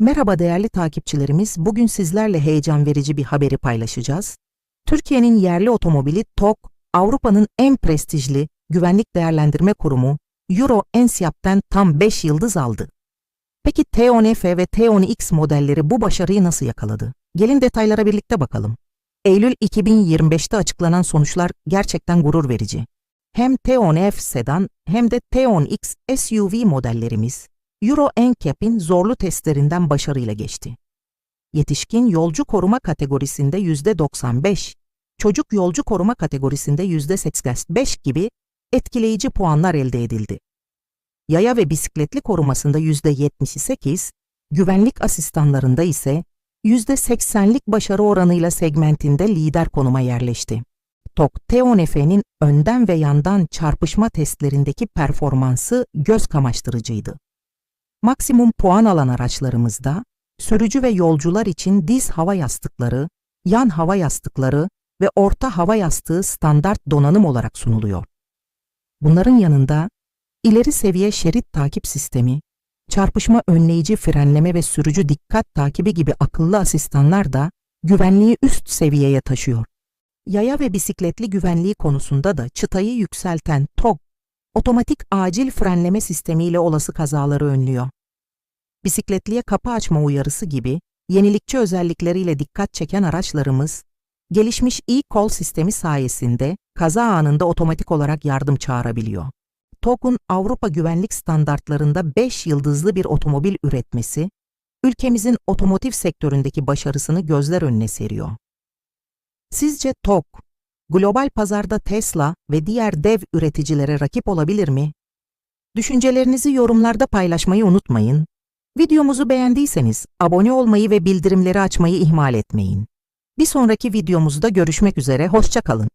Merhaba değerli takipçilerimiz. Bugün sizlerle heyecan verici bir haberi paylaşacağız. Türkiye'nin yerli otomobili TOG, Avrupa'nın en prestijli güvenlik değerlendirme kurumu Euro NCAP'ten tam 5 yıldız aldı. Peki T10F ve T10X modelleri bu başarıyı nasıl yakaladı? Gelin detaylara birlikte bakalım. Eylül 2025'te açıklanan sonuçlar gerçekten gurur verici. Hem T10F sedan hem de T10X SUV modellerimiz Euro NCAP'in zorlu testlerinden başarıyla geçti. Yetişkin yolcu koruma kategorisinde %95, çocuk yolcu koruma kategorisinde %85 gibi etkileyici puanlar elde edildi. Yaya ve bisikletli korumasında %78, güvenlik asistanlarında ise %80'lik başarı oranıyla segmentinde lider konuma yerleşti. TOK T10F'nin önden ve yandan çarpışma testlerindeki performansı göz kamaştırıcıydı. Maksimum puan alan araçlarımızda sürücü ve yolcular için diz hava yastıkları, yan hava yastıkları ve orta hava yastığı standart donanım olarak sunuluyor. Bunların yanında ileri seviye şerit takip sistemi, çarpışma önleyici frenleme ve sürücü dikkat takibi gibi akıllı asistanlar da güvenliği üst seviyeye taşıyor. Yaya ve bisikletli güvenliği konusunda da çıtayı yükselten TOG, otomatik acil frenleme sistemiyle olası kazaları önlüyor. Bisikletliye kapı açma uyarısı gibi yenilikçi özellikleriyle dikkat çeken araçlarımız, gelişmiş e-call sistemi sayesinde kaza anında otomatik olarak yardım çağırabiliyor. TOG'un Avrupa güvenlik standartlarında 5 yıldızlı bir otomobil üretmesi, ülkemizin otomotiv sektöründeki başarısını gözler önüne seriyor. Sizce TOG, global pazarda Tesla ve diğer dev üreticilere rakip olabilir mi? Düşüncelerinizi yorumlarda paylaşmayı unutmayın. Videomuzu beğendiyseniz abone olmayı ve bildirimleri açmayı ihmal etmeyin. Bir sonraki videomuzda görüşmek üzere, hoşça kalın.